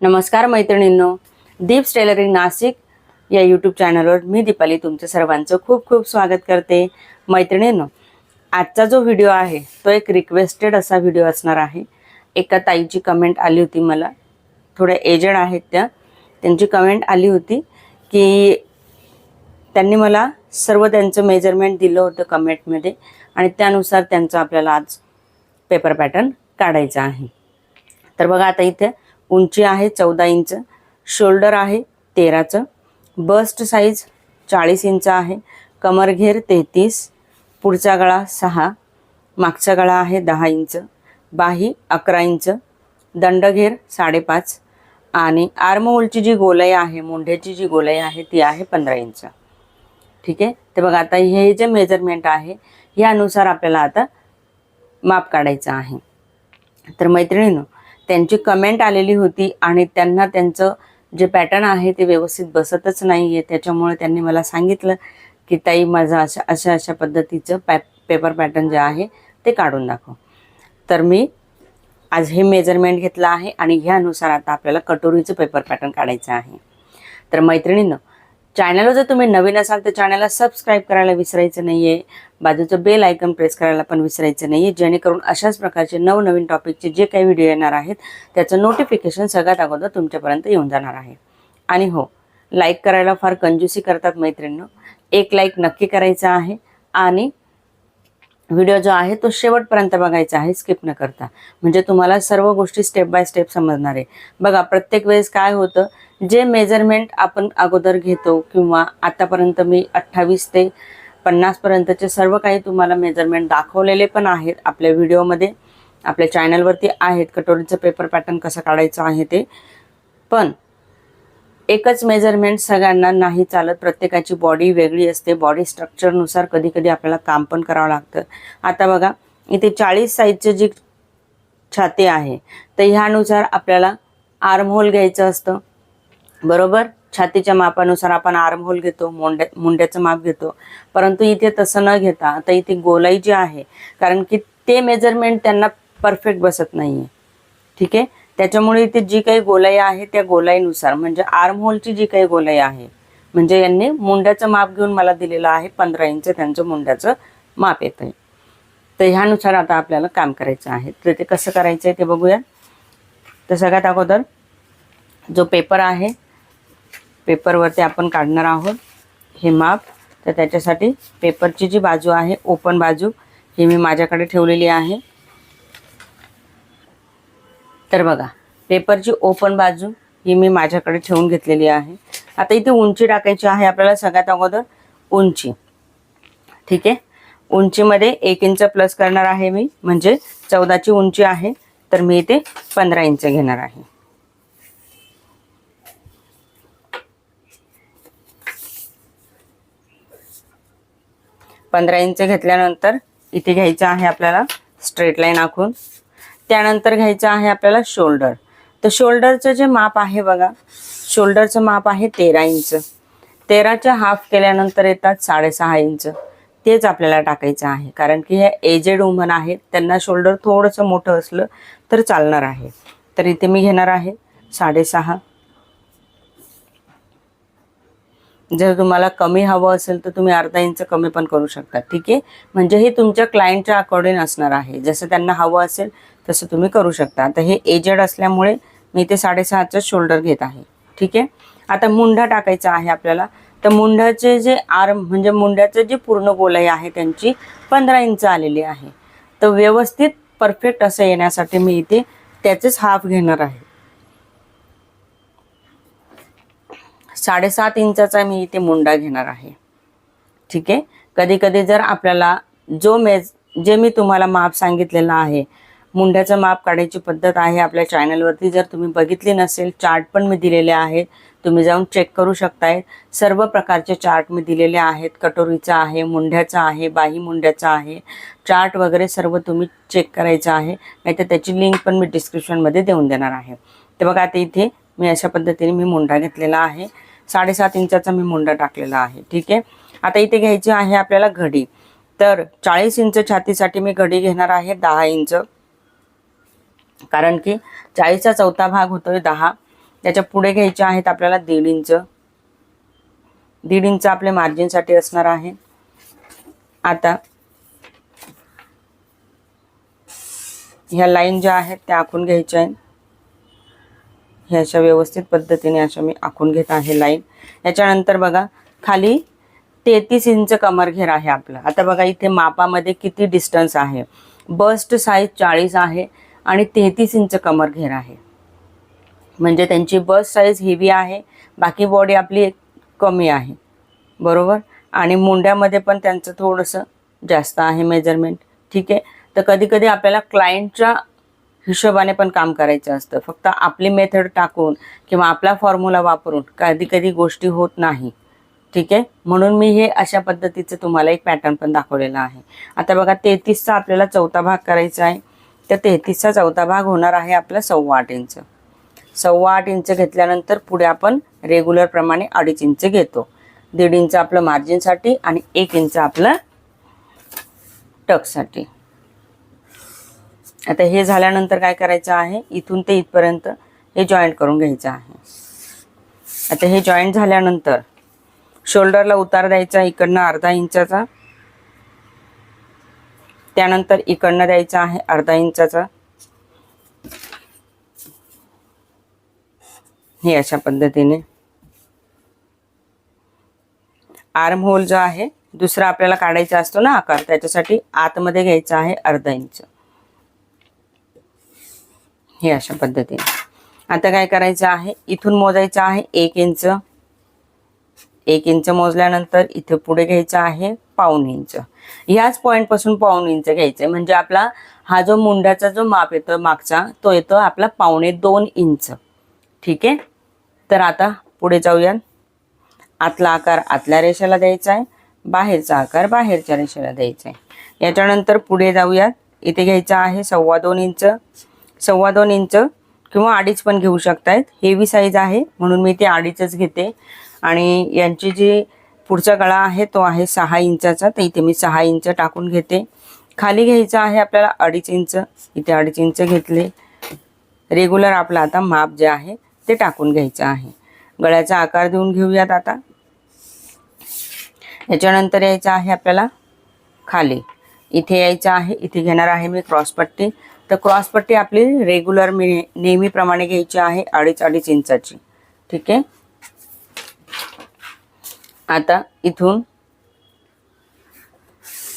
नमस्कार मैत्रिणींनो दीप्स टेलरिंग नाशिक या यूट्यूब चॅनलवर मी दीपाली तुमचं सर्वांचं खूप खूप स्वागत करते. मैत्रिणींनो आजचा जो व्हिडिओ आहे तो एक रिक्वेस्टेड असा व्हिडिओ असणार आहे. एका ताईची कमेंट आली होती मला. थोड्या एजड आहेत त्या. त्यांची कमेंट आली होती की त्यांनी मला सर्व त्यांचं मेजरमेंट दिलं होतं कमेंटमध्ये आणि त्यानुसार त्यांचं आपल्याला आज पेपर पॅटर्न काढायचा आहे. तर बघा आता इथे उंची आहे चौदा इंच शोल्डर आहे तेराचं बस्ट साईज चाळीस इंच आहे कमरघेर तेहतीस पुढचा गळा सहा मागचा गळा आहे दहा इंच बाही अकरा इंच दंडघेर साडेपाच आणि आर्महोलची जी गोलाई आहे मुंढ्याची जी गोलाई आहे ती आहे पंधरा इंच. ठीक आहे? ते बघा आता हे जे मेजरमेंट आहे ह्यानुसार आपल्याला आता माप काढायचं आहे. तर मैत्रिणीनं त्यांची कमेंट आलेली होती आणि त्यांना त्यांचं जे पॅटर्न आहे ते व्यवस्थित बसतच नाही आहे त्याच्यामुळे त्यांनी मला सांगितलं की ताई माझं अशा अशा अशा पद्धतीचं पॅ पेपर पॅटर्न जे आहे ते काढून दाखव. तर मी आज हे मेजरमेंट घेतलं आहे आणि ह्यानुसार आता आपल्याला कटोरीचं पेपर पॅटर्न काढायचं आहे. तर मैत्रिणीनं चॅनलवर जर तुम्ही नवीन असाल तर चॅनलला सबस्क्राईब करायला विसरायचं नाही आहे बाजूचं बेल आयकन प्रेस करायला पण विसरायचं नाही आहे जेणेकरून अशाच प्रकारचे नवनवीन टॉपिकचे जे काही व्हिडिओ येणार आहेत त्याचं नोटिफिकेशन सगळ्यात अगोदर तुमच्यापर्यंत येऊन जाणार आहे. आणि हो लाईक करायला फार कंजूसी करतात मैत्रिणीनं. एक लाईक नक्की करायचं आहे. आणि व्हिडिओ जो आहे तो शेवटपर्यंत बघायचा आहे स्किप न करता. म्हणजे तुम्हाला सर्व गोष्टी स्टेप बाय स्टेप समजणार आहे. बघा प्रत्येक वेळेस काय होतं जे मेजरमेंट आपण अगोदर घेतो किंवा आतापर्यंत मी अठ्ठावीस ते पन्नासपर्यंतचे सर्व काही तुम्हाला मेजरमेंट दाखवलेले पण आहेत आपल्या व्हिडिओमध्ये. आपल्या चॅनलवरती आहेत कटोरीचं पेपर पॅटर्न कसं काढायचं आहे ते. पण एकच मेजरमेंट सगळ्यांना नाही चालत. प्रत्येकाची बॉडी वेगळी असते. बॉडी स्ट्रक्चरनुसार कधी कधी आपल्याला काम पण करावं लागतं. आता बघा इथे चाळीस साईजचे जी छाती आहे तर ह्यानुसार आपल्याला आर्महोल घ्यायचं असतं. बरोबर? छातीच्या मापानुसार आपण आर्महोल घेतो मुंड्या मुंड्याचं माप घेतो. परंतु इथे तसं न घेता आता इथे गोलाई जी आहे कारण की ते मेजरमेंट त्यांना परफेक्ट बसत नाही आहे ठीक आहे? त्याच्यामुळे इथे जी काही गोलाई आहे त्या गोलाईनुसार म्हणजे आर्महोलची जी काही गोलाई आहे म्हणजे यांनी मुंड्याचं माप घेऊन मला दिलेलं आहे पंधरा इंच त्यांचं मुंड्याचं माप येतं आहे तर ह्यानुसार आता आपल्याला काम करायचं आहे. तर ते कसं करायचं आहे ते बघूया. तर सगळ्यात अगोदर जो पेपर आहे पेपरवरती आपण काढणार आहोत हे माप. तर त्याच्यासाठी पेपरची जी बाजू आहे ओपन बाजू ही मी माझ्याकडे ठेवलेली आहे. तर बघा पेपरची ओपन बाजू ही मी माझ्याकडे ठेवून घेतलेली आहे. आता इथे उंची टाकायची आहे आपल्याला सगळ्यात अगोदर उंची. ठीक आहे? उंचीमध्ये एक इंच प्लस करणार आहे मी म्हणजे चौदाची उंची आहे तर मी इथे पंधरा इंच घेणार आहे. पंधरा इंच घेतल्यानंतर इथे घ्यायचं आहे आपल्याला स्ट्रेट लाईन आखून. त्यानंतर घ्यायचं आहे आपल्याला शोल्डर तर शोल्डरचं जे माप आहे बघा शोल्डरचं माप आहे तेरा इंच. तेराच्या हाफ केल्यानंतर येतात साडेसहा इंच. तेच आपल्याला टाकायचं आहे. कारण की हे एजेड वुमन आहेत त्यांना शोल्डर थोडंसं मोठं असलं तर चालणार आहे. तर इथे मी घेणार आहे साडेसहा. जर तुम्हाला कमी हवं असेल तर तुम्ही अर्धा इंच कमी पण करू शकता ठीक आहे? म्हणजे हे तुमच्या क्लायंटच्या अकॉर्डिंग असणार आहे. जसं त्यांना हवं असेल तसं तुम्ही करू शकता. आता हे एजेड असल्यामुळे मी ते साडेसहाचं शोल्डर घेत आहे ठीक आहे? आता मुंढा टाकायचा आहे आपल्याला. तर मुंढ्याचे जे आर्म म्हणजे मुंड्याचं जे पूर्ण गोलाई आहे त्यांची पंधरा इंच आलेली आहे. तर व्यवस्थित परफेक्ट असं येण्यासाठी मी इथे त्याचेच हाफ घेणार आहे. साडेसात इंचाचा मी इथे मुंडा घेणार आहे. ठीक आहे? कधी कधी जर आपल्याला जो मेज जे मी तुम्हाला माप सांगितलेलं आहे मुंड्याचं माप काढायची पद्धत आहे आपल्या चॅनलवरती जर तुम्ही बघितली नसेल चार्ट पण मी दिलेले आहेत. तुम्ही जाऊन चेक करू शकताय. सर्व प्रकारचे चार्ट मी दिलेले आहेत. कटोरीचा आहे मुंड्याचा आहे बाही मुंड्याचा आहे. चार्ट वगैरे सर्व तुम्ही चेक करायचं आहे. नाहीतर त्याची लिंक पण मी डिस्क्रिप्शनमध्ये देऊन देणार आहे. तर बघा आता इथे मी अशा पद्धतीने मी मुंडा घेतलेला आहे. साडेसात इंचाचा मी मुंडा टाकलेला आहे. ठीक आहे? आता इथे घ्यायची आहे आपल्याला घडी. तर चाळीस इंच छातीसाठी मी घडी घेणार आहे दहा इंच. कारण की चाळीसचा चौथा भाग होतोय दहा. त्याच्या पुढे घ्यायचे आहेत आपल्याला दीड इंच. दीड इंच आपले मार्जिनसाठी असणार आहे. आता ह्या लाईन ज्या आहेत त्या आखून घ्यायच्या आहेत. ह्या अशा व्यवस्थित पद्धतीने अशा मी आखून घेत आहे लाईन याच्यानंतर बघा खाली तेहतीस इंच कमर घेर आहे आपलं. आता बघा इथे मापामध्ये किती डिस्टन्स आहे. बस्ट साईज चाळीस आहे आणि तेहतीस इंच कमर घेर आहे. म्हणजे त्यांची बस साईज हेवी आहे बाकी बॉडी आपली कमी आहे. बरोबर? आणि मुंड्यामध्ये पण त्यांचं थोडंसं जास्त आहे मेजरमेंट ठीक आहे? तर कधीकधी आपल्याला क्लायंटच्या हिशोबाने पण काम करायचं असतं. फक्त आपली मेथड टाकून किंवा आपला फॉर्म्युला वापरून कधी कधी गोष्टी होत नाही. ठीक आहे? म्हणून मी हे अशा पद्धतीचं तुम्हाला एक पॅटर्न पण दाखवलेला आहे. आता बघा तेहतीसचा आपल्याला चौथा भाग करायचा आहे. तर तेहतीसचा चौथा भाग होणार आहे आपला सव्वा आठ इंच. सव्वा आठ इंच घेतल्यानंतर पुढे आपण रेग्युलरप्रमाणे अडीच इंच घेतो. दीड इंच आपलं मार्जिनसाठी आणि एक इंच आपलं टकसाठी. आता हे झाल्यानंतर काय करायचं आहे? इथून ते इथपर्यंत हे जॉईंट करून घ्यायचं आहे. आता हे जॉईंट झाल्यानंतर शोल्डरला उतार द्यायचा इकडनं अर्धा इंचाचा. त्यानंतर इकडनं द्यायचा आहे अर्धा इंचाचा. हे अशा पद्धतीने. आर्म होल जो आहे दुसरा आपल्याला काढायचा असतो ना आकार त्याच्यासाठी आतमध्ये घ्यायचा आहे अर्धा इंच. हे अशा पद्धतीने. आता काय करायचं आहे? इथून मोजायचं आहे एक इंच. एक इंच मोजल्यानंतर इथे पुढे घ्यायचं आहे पाऊन इंच. ह्याच पॉईंटपासून पाऊन इंच घ्यायचं आहे म्हणजे आपला हा जो मुंड्याचा जो माप येतो मागचा तो येतो आपला पावणे दोन इंच. ठीक आहे? तर आता पुढे जाऊया आतला आकार आतल्या रेषेला द्यायचा आहे. बाहेरचा आकार बाहेरच्या रेषेला द्यायचा आहे. याच्यानंतर पुढे जाऊयात. इथे घ्यायचं आहे सव्वा दोन इंच. सव्वा दोन इंच किंवा अडीच पण घेऊ शकतायत. हेवी साईज आहे म्हणून मी ते अडीचच घेते. आणि यांची जी पुढचा गळा आहे तो आहे सहा इंचाचा. तर इथे मी सहा इंच टाकून घेते. खाली घ्यायचं आहे आपल्याला अडीच इंच. इथे अडीच इंच घेतले. रेग्युलर आपला आता माप जे आहे ते टाकून घ्यायचं आहे. गळ्याचा आकार देऊन घेऊयात आता. याच्यानंतर यायचं आहे आपल्याला खाली. इथे यायचं आहे इथे घेणार आहे मी क्रॉसपट्टी तर क्रॉसपट्टी आपली रेग्युलर मी नेहमीप्रमाणे घ्यायची आहे अडीच अडीच इंचाची. ठीक आहे? आता इथून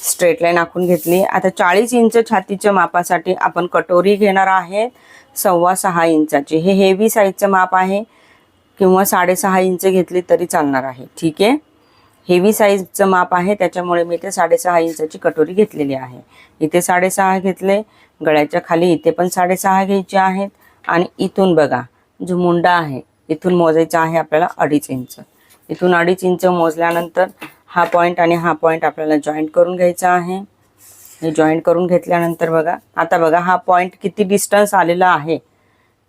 स्ट्रेट लाईन आखून घेतली. आता चाळीस इंच छातीच्या मापासाठी आपण कटोरी घेणार आहे सव्वा सहा इंचाची. हे हेवी साईजचं माप आहे किंवा साडेसहा इंच घेतली तरी चालणार आहे. ठीक आहे? हेवी साईजचं माप आहे त्याच्यामुळे मी इथे साडेसहा इंचाची कटोरी घेतलेली आहे. इथे साडेसहा घेतले गळ्याच्या खाली इथे पण साडेसहा घ्यायचे आहेत. आणि इथून बघा जो मुंडा आहे इथून मोजायचा आहे आपल्याला अडीच इंच. इथून अडीच इंच मोजल्यानंतर हा पॉईंट आणि हा पॉईंट आपल्याला जॉईंट करून घ्यायचा आहे. हे जॉईंट करून घेतल्यानंतर बघा आता बघा हा पॉईंट किती डिस्टन्स आलेला आहे.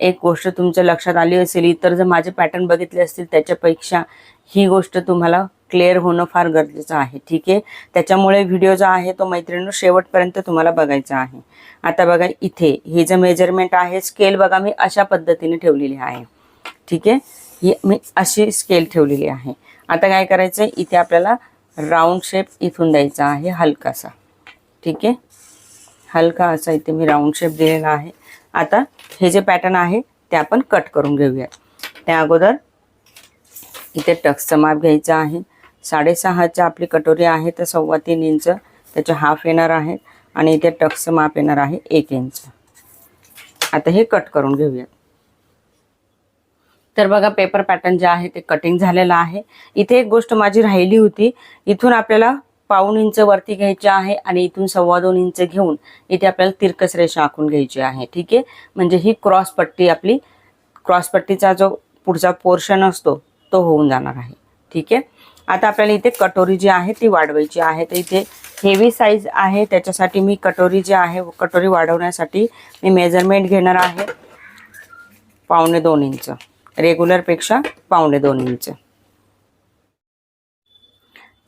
एक गोष्ट तुमच्या लक्षात आली असेल इतर जर माझे पॅटर्न बघितले असतील त्याच्यापेक्षा ही गोष्ट तुम्हाला क्लिअर होणं फार गरजेचं आहे. ठीक आहे? त्याच्यामुळे व्हिडिओ जो आहे तो मैत्रिणी शेवटपर्यंत तुम्हाला बघायचा आहे. आता बघा इथे हे जे मेजरमेंट आहे स्केल बघा मी अशा पद्धतीने ठेवलेली आहे. ठीक आहे? ही मी अशी स्केल ठेवलेली आहे. आता काय करायचं आहे इथे आपल्याला राऊंड शेप इथून द्यायचा आहे हलकासा. ठीक आहे? हलका असा इथे मी राऊंड शेप दिलेला आहे. आता हे जे पॅटर्न आहे ते आपण कट करून घेऊयात. त्या अगोदर इथे टक्सचं माप घ्यायचं आहे. साडेसहाच्या आपली कटोरी आहे तर सव्वा तीन इंच त्याचे हाफ येणार आहे आणि इथे टक्स माप येणार आहे एक इंच. आता हे कट करून घेऊयात. तर बघा पेपर पॅटर्न जे आहे ते कटिंग झालेलं आहे. इथे एक गोष्ट माझी राहिली होती. इथून आपल्याला पाऊन इंच वरती घ्यायची आहे आणि इथून सव्वा दोन इंच घेऊन इथे आपल्याला तिरकस रेषा आखून घ्यायची आहे. ठीक आहे? म्हणजे ही क्रॉस पट्टी आपली क्रॉस पट्टीचा जो पुढचा पोर्शन असतो तो होऊन जाणार आहे. ठीक आहे? आता आपल्याला इथे कटोरी जी आहे ती वाढवायची आहे. तर इथे हेवी साईज आहे. त्याच्यासाठी मी कटोरी जी आहे कटोरी वाढवण्यासाठी मी मेजरमेंट घेणार आहे. पावणे दोन इंच. रेग्युलरपेक्षा पावणे दोन इंच.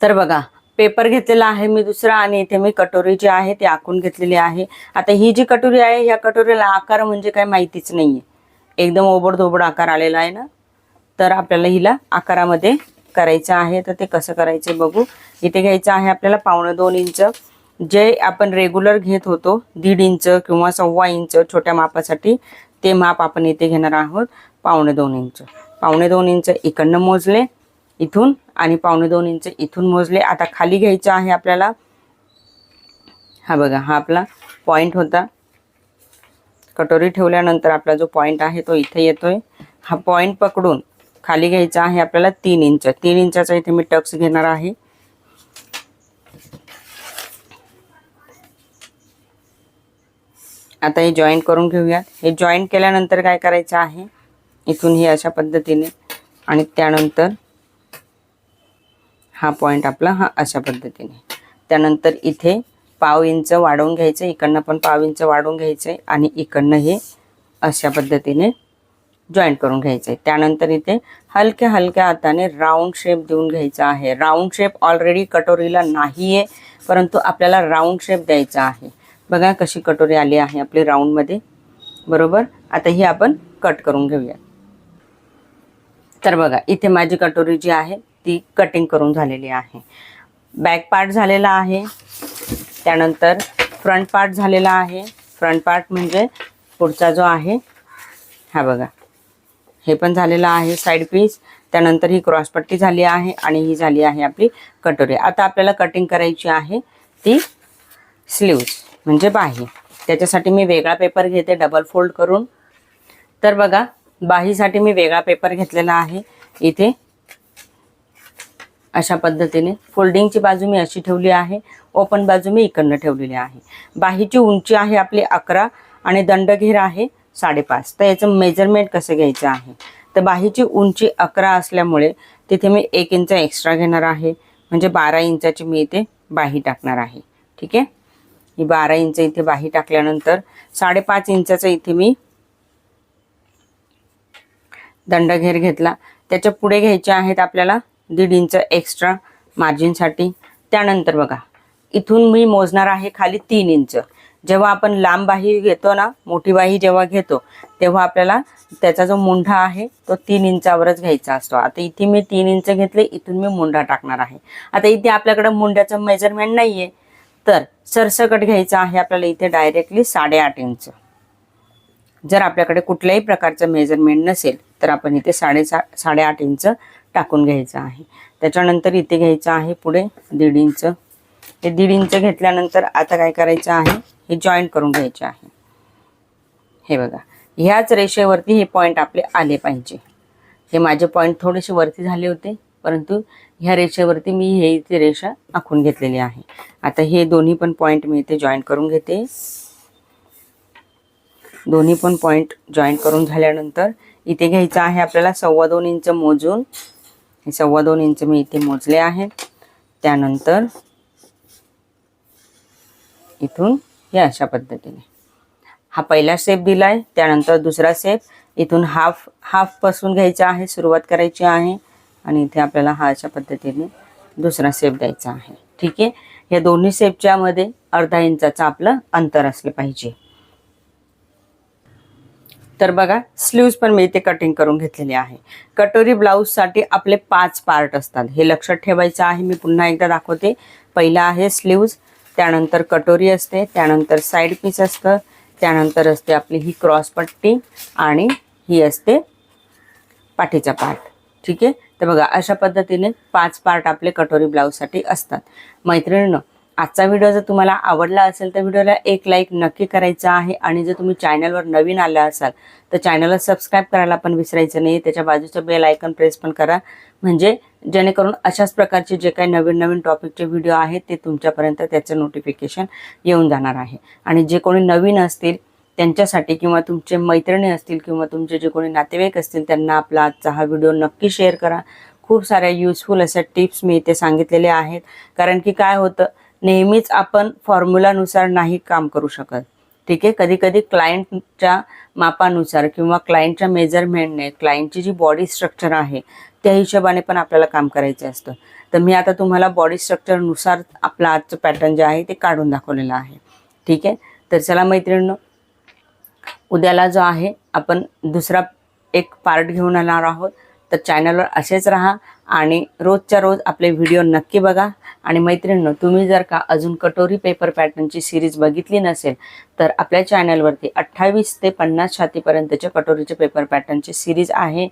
तर बघा पेपर घेतलेला आहे मी दुसरा आणि इथे मी कटोरी जी आहे ती आखून घेतलेली आहे. आता ही जी कटोरी आहे ह्या कटोरीला आकार म्हणजे काय माहितीच नाहीये. एकदम ओबडधोबड आकार आलेला आहे ना? तर आपल्याला हिला आकारामध्ये करायचं आहे तर ते कसं करायचं बघू. इथे घ्यायचं आहे आपल्याला पावणं दोन इंच. जे आपण रेग्युलर घेत होतो दीड इंच किंवा सव्वा इंच छोट्या मापासाठी ते माप आपण इथे घेणार आहोत पावणे दोन इंच. पावणे दोन इंच इकडनं मोजले इथून आणि पावणे दोन इंच इथून मोजले. आता खाली घ्यायचं आहे आपल्याला. हा बघा हा आपला पॉईंट होता. कटोरी ठेवल्यानंतर आपला जो पॉईंट आहे तो इथे येतोय. हा पॉईंट पकडून खाली घ्यायचा आहे आपल्याला तीन इंच. तीन इंचाचा इथे मी टक्स घेणार आहे. आता हे जॉईंट करून घेऊयात. हे जॉईंट केल्यानंतर काय करायचं आहे? इथून हे अशा पद्धतीने आणि त्यानंतर हा पॉईंट आपला हा अशा पद्धतीने. त्यानंतर इथे पाव इंच वाढवून घ्यायचं इकडनं पण पाव इंच वाढवून घ्यायचं आहे आणि इकडनं हे अशा पद्धतीने जॉईंट करून घ्यायचं. आहे त्यानंतर इथे हलक्या हलक्या हाताने राऊंड शेप देऊन घ्यायचा आहे. राऊंड शेप ऑलरेडी कटोरीला नाही आहे परंतु आपल्याला राऊंड शेप द्यायचा आहे. बघा कशी कटोरी आली आहे आपली राऊंडमध्ये बरोबर? आता ही आपण कट करून घेऊया तर बघा इथे माझी कटोरी जी आहे ती कटिंग करून झालेली आहे. बॅक पार्ट झालेला आहे. त्यानंतर फ्रंट पार्ट झालेला आहे. फ्रंट पार्ट म्हणजे पुढचा जो आहे हा बघा. हे पण झालेलं आहे साईड पीस त्यानंतर ही क्रॉसपट्टी झाली आहे आणि ही झाली आहे आपली कटोरी. आता आपल्याला कटिंग करायची आहे ती स्लीव्ज म्हणजे बाही. त्याच्यासाठी मी वेगळा पेपर घेते डबल फोल्ड करून. तर बघा बाहीसाठी मी वेगळा पेपर घेतलेला आहे. इथे अशा पद्धतीने. फोल्डिंगची बाजू मी अशी ठेवली आहे. ओपन बाजू मी इकडनं ठेवलेली आहे. बाहीची उंची आहे आपली अकरा आणि दंडघेर आहे साडेपाच. तर याचं मेजरमेंट कसं घ्यायचं आहे? तर बाहीची उंची अकरा असल्यामुळे तिथे मी एक इंच एक्स्ट्रा घेणार आहे. म्हणजे बारा इंचाची मी इथे बाही टाकणार आहे. ठीक आहे? ही बारा इंच इथे बाही टाकल्यानंतर साडेपाच इंचाचा इथे मी दंडघेर घेतला. त्याच्या पुढे घ्यायचे आहेत आपल्याला दीड इंच एक्स्ट्रा मार्जिनसाठी त्यानंतर बघा इथून मी मोजणार आहे खाली तीन इंच. जेव्हा आपण लांब बाही घेतो ना मोठी बाही जेव्हा घेतो तेव्हा आपल्याला त्याचा जो मुंढा आहे तो तीन इंचावरच घ्यायचा असतो. आता इथे मी तीन इंच घेतले इथून मी मुंढा टाकणार आहे. आता इथे आपल्याकडे मुंड्याचं मेजरमेंट नाही आहे तर सरसकट घ्यायचं आहे आपल्याला इथे डायरेक्टली साडेआठ इंच. जर आपल्याकडे कुठल्याही प्रकारचं मेजरमेंट नसेल तर आपण इथे साडेसा साडेआठ इंच टाकून घ्यायचं आहे. त्याच्यानंतर इथे घ्यायचं आहे पुढे दीड इंच. हे दीड इंच घेतल्यानंतर आता काय करायचं आहे? हे जॉईंट करून घ्यायचे आहे. हे बघा. ह्याच रेषेवरती हे पॉईंट आपले आले पाहिजे. हे माझे पॉईंट थोडेसे वरती झाले होते परंतु ह्या रेषेवरती मी हे इथे रेषा आखून घेतलेली आहे. आता हे दोन्ही पण पॉईंट मी इथे जॉईंट करून घेते. दोन्ही पण पॉईंट जॉईंट करून झाल्यानंतर इथे घ्यायचं आहे आपल्याला सव्वा दोन इंच मोजून. हे सव्वा दोन इंच मी इथे मोजले आहेत. त्यानंतर इथून हे अशा पद्धतीने. हा पहिला शेप दिला आहे त्यानंतर दुसरा शेप इथून हाफ हाफपासून घ्यायचा आहे सुरुवात करायची आहे आणि इथे आपल्याला हा अशा पद्धतीने दुसरा शेप द्यायचा आहे. ठीक आहे? या दोन्ही शेपच्या मध्ये अर्धा इंचाचं आपलं अंतर असलं पाहिजे. तर बघा स्लीव्ज पण मी इथे कटिंग करून घेतलेली आहे. कटोरी ब्लाऊजसाठी आपले पाच पार्ट असतात. हे लक्षात ठेवायचं आहे मी पुन्हा एकदा दाखवते. पहिला आहे स्लीव्ज त्यानंतर कटोरी असते त्यानंतर साईड पीस असतं त्यानंतर असते आपली ही क्रॉस पट्टी आणि ही असते पाठीचा पार्ट ठीक आहे? तर बघा अशा पद्धतीने पाच पार्ट आपले कटोरी ब्लाऊजसाठी असतात. मैत्रिणीनं आजचा व्हिडिओ जर तुम्हाला आवडला असेल तर व्हिडिओला एक लाईक नक्की करायचा आहे. आणि जर तुम्ही चॅनलवर नवीन आला असाल तर चॅनलला सबस्क्राईब करायला पण विसरायचं नाही. त्याच्या बाजूचं बेल आयकन प्रेस पण करा. म्हणजे जेणेकरून अशाच प्रकारचे जे काही नवीन नवीन टॉपिकचे व्हिडिओ आहेत ते तुमच्यापर्यंत त्याचं नोटिफिकेशन येऊन जाणार आहे. आणि जे कोणी नवीन असतील त्यांच्यासाठी किंवा तुमचे मैत्रिणी असतील किंवा तुमचे जे कोणी नातेवाईक असतील त्यांना आपला आजचा हा व्हिडिओ नक्की शेअर करा. खूप साऱ्या युजफुल अशा टिप्स मी इथे सांगितलेल्या आहेत. कारण की काय होतं नेहमीच आपण फॉर्म्युलानुसार नाही काम करू शकत. ठीक आहे? कधी कधी क्लायंटच्या मापानुसार किंवा क्लायंटच्या मेजरमेंटने क्लायंटची जी बॉडी स्ट्रक्चर आहे त्या हिशोबाने पण आपल्याला काम करायचं असतं. तर मी आता तुम्हाला बॉडी स्ट्रक्चरनुसार आपलं आजचं पॅटर्न जे आहे ते काढून दाखवलेलं आहे. ठीक आहे? तर चला मैत्रिणींनो उद्याला जो आहे आपण दुसरा एक पार्ट घेऊन येणार आहोत. तर चॅनलवर असेच राहा आणि रोजच्या रोज आपले व्हिडिओ नक्की बघा. आणि मैत्रिणींनो तुम्ही जर का अजून कटोरी पेपर पॅटर्नची सिरीज बघितली नसेल तर आपल्या चॅनलवरती अठ्ठावीस ते पन्नास छातीपर्यंतचे कटोरीचे पेपर पॅटर्नची सिरीज आहे.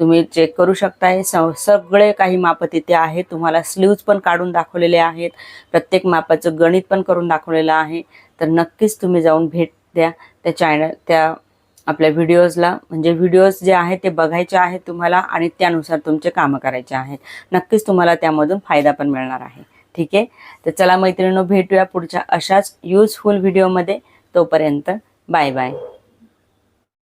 तुम्ही चेक करू शकताय स सगळे काही माप तिथे आहे तुम्हाला स्लीव्ज पण काढून दाखवलेले आहेत. प्रत्येक मापाचं गणित पण करून दाखवलेलं आहे. तर नक्कीच तुम्ही जाऊन भेट द्या त्या चॅनल त्या आपल्या व्हिडिओजला म्हणजे व्हिडिओज जे आहेत ते बघायचे आहेत तुम्हाला आणि त्यानुसार तुमचे कामं करायचे आहेत. नक्कीच तुम्हाला त्यामधून फायदा पण मिळणार आहे. ठीक आहे? तर चला मैत्रिणींनो भेटूया पुढच्या अशाच युजफुल व्हिडिओमध्ये तोपर्यंत बाय बाय